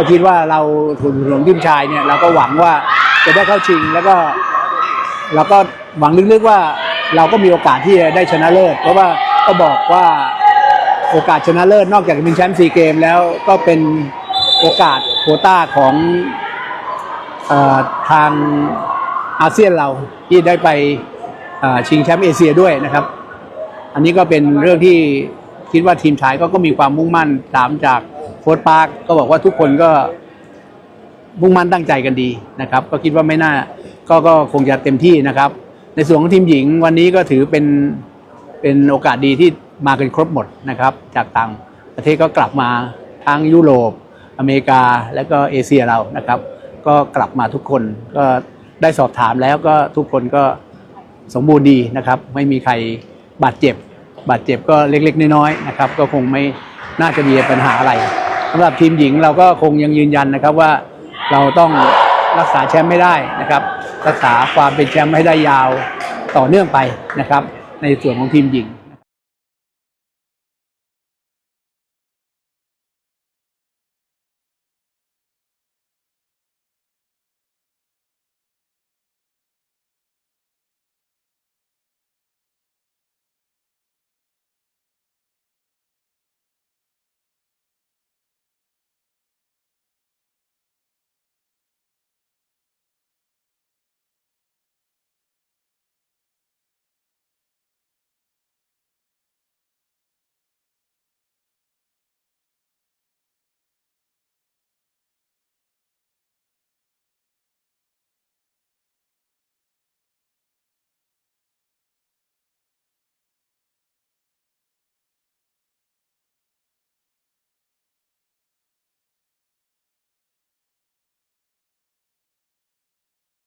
ก็คิดว่าเราถุนหลวงทีมชายเนี่ยเราก็หวังว่าจะได้เข้าชิงแล้วก็เราก็หวังลึกๆว่าเราก็มีโอกาสที่จะได้ชนะเลิศเพราะว่าก็บอกว่าโอกาสชนะเลิศนอกจากจะเป็นแชมป์ซีเกมแล้วก็เป็นโอกาสโควต้าของอทางอาเซียนเราที่ได้ไปชิงแชมป์เอเชียด้วยนะครับ อันนี้ก็เป็นเรื่องที่คิดว่าทีมชายก็ก็มีความมุ่งมั่นตามจาก โค้ชปาร์คก็บอกว่าทุกคนก็มุ่งมั่นตั้งใจกันดีนะครับ ก็คิดว่าไม่น่าก็ก็คงจะเต็มที่นะครับ ในส่วนของทีมหญิงวันนี้ก็ถือเป็นเป็นโอกาสดีที่มากันครบหมดนะครับ จากต่างประเทศก็กลับมาทั้งยุโรป อเมริกาและก็เอเชียเรานะครับ ก็กลับมาทุกคนก็ได้สอบถามแล้วก็ทุกคนก็สมบูรณ์ดีนะครับ ไม่มีใครบาดเจ็บ บาดเจ็บก็เล็กๆ น้อยๆนะครับ ก็คงไม่น่าจะมีปัญหาอะไร สำหรับทีมหญิงเราก็คงยังยืนยันนะครับว่าเราต้องรักษาแชมป์ไม่ได้นะครับ รักษาความเป็นแชมป์ให้ได้ยาวต่อเนื่องไปนะครับ ในส่วนของทีมหญิง